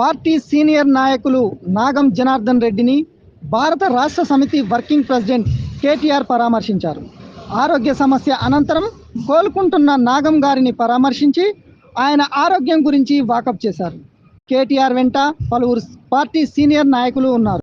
Party senior నాయకులు నాగం జనార్దన్ రెడ్డిని భారత రాష్ట్ర సమితి వర్కింగ్ ప్రెసిడెంట్ కేటీఆర్ పరామర్శించారు. ఆరోగ్య సమస్య అనంతరం కోలుకుంటున్న నాగం గారిని పరామర్శించి ఆయన ఆరోగ్యం గురించి వాకప్ చేశారు. కేటీఆర్ వెంట పలువురు పార్టీ సీనియర్ నాయకులు ఉన్నారు.